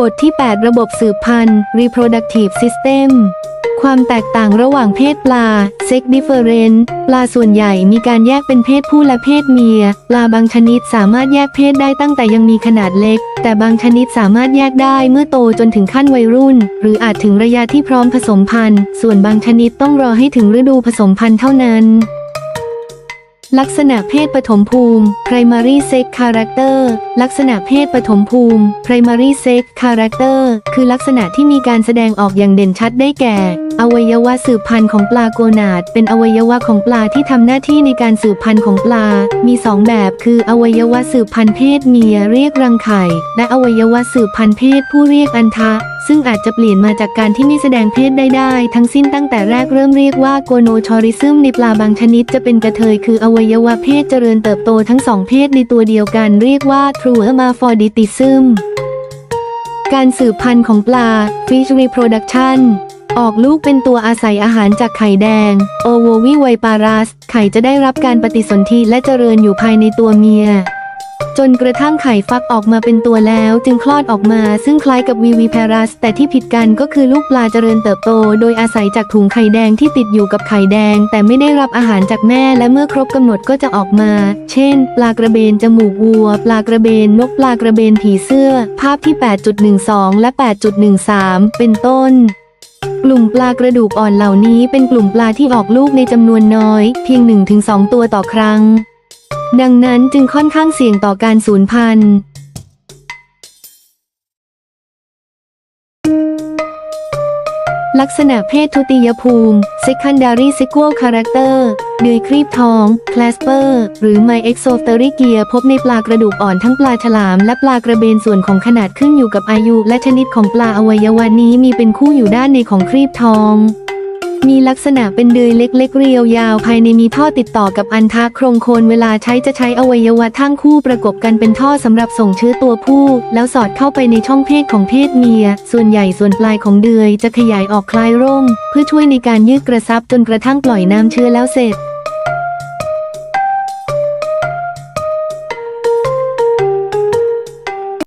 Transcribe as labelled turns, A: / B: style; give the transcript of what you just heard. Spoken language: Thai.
A: บทที่ 8 ระบบสืบพันธุ์ reproductive system ความแตกต่างระหว่างเพศปลา sex difference ปลาส่วนใหญ่มีการแยกเป็นเพศผู้และเพศเมีย ปลาบางชนิดสามารถแยกเพศได้ตั้งแต่ยังมีขนาดเล็ก แต่บางชนิดสามารถแยกได้เมื่อโตจนถึงขั้นวัยรุ่น หรืออาจถึงระยะที่พร้อมผสมพันธุ์ ส่วนบางชนิดต้องรอให้ถึงฤดูผสมพันธุ์เท่านั้น ลักษณะเพศปฐมภูมิ primary sex character ลักษณะเพศปฐมภูมิ primary sex character คือลักษณะที่มีการแสดงออกอย่างเด่นชัดได้แก่ อวัยวะสืบพันธุ์ของปลาโกนาด เป็นอวัยวะของปลาที่ทำหน้าที่ในการสืบพันธุ์ของปลา มีสองแบบ คืออวัยวะสืบพันธุ์เพศเมียเรียกรังไข่ และอวัยวะสืบพันธุ์เพศผู้เรียกอันทะ ซึ่งอาจจะเปลี่ยนมาจากการที่ไม่แสดงเพศได้ได้ ทั้งสิ้นตั้งแต่แรกเริ่มเรียกว่าโกโนชอริซึมในปลาบางชนิดจะเป็นกระเทยคืออวัยวะเพศเจริญเติบโตทั้งสองเพศในตัวเดียวกันเรียกว่า true hermaphroditism การสืบพันธุ์ของปลา fish reproduction ออกลูกเป็นตัวอาศัยอาหารจากไข่แดง โอโววิไวปารัส ไข่จะได้รับการปฏิสนธิและเจริญอยู่ภายในตัวเมีย จนกระทั่งไข่ฟักออกมาเป็นตัวแล้วจึงคลอดออกมาซึ่งคล้ายกับวีวีแพรัส แต่ที่ผิดกันก็คือลูกปลาเจริญเติบโต โดยอาศัยจากถุงไข่แดงที่ติดอยู่กับไข่แดง แต่ไม่ได้รับอาหารจากแม่และเมื่อครบกำหนดก็จะออกมา เช่น ปลากระเบนจมูกวัว ปลากระเบนนกปลากระเบนผีเสื้อ ภาพที่ 8.12 และ 8.13 เป็นต้นกลุ่มปลากระดูกอ่อนเหล่านี้เป็นกลุ่มปลาที่ออกลูกในจำนวนน้อย เพียง 1-2 ตัวต่อครั้ง ดังนั้นจึงค่อนข้างเสี่ยงต่อการสูญพันธุ์ ลักษณะเพศทุติยภูมิ secondary sexual character เดือยครีบท้อง clasper หรือ my exotericia พบในปลากระดูกอ่อนทั้งปลาฉลามและปลากระเบนส่วนของขนาดขึ้นอยู่กับอายุ และชนิดของปลาอวัยวะนี้มีเป็นคู่อยู่ด้านในของครีบทอง มีลักษณะเป็นเดือยเล็กๆเรียวยาวภายในมีท่อติดต่อกับอันทะโครงโคนเวลาใช้จะใช้อวัยวะทั้งคู่ประกบกันเป็นท่อสำหรับส่งเชื้อตัวผู้ แล้วสอดเข้าไปในช่องเพศของเพศเมีย ส่วนใหญ่ส่วนปลายของเดือยจะขยายออกคล้ายร่ม เพื่อช่วยในการยืดกระซับจนกระทั่งปล่อยน้ำเชื้อแล้วเสร็จ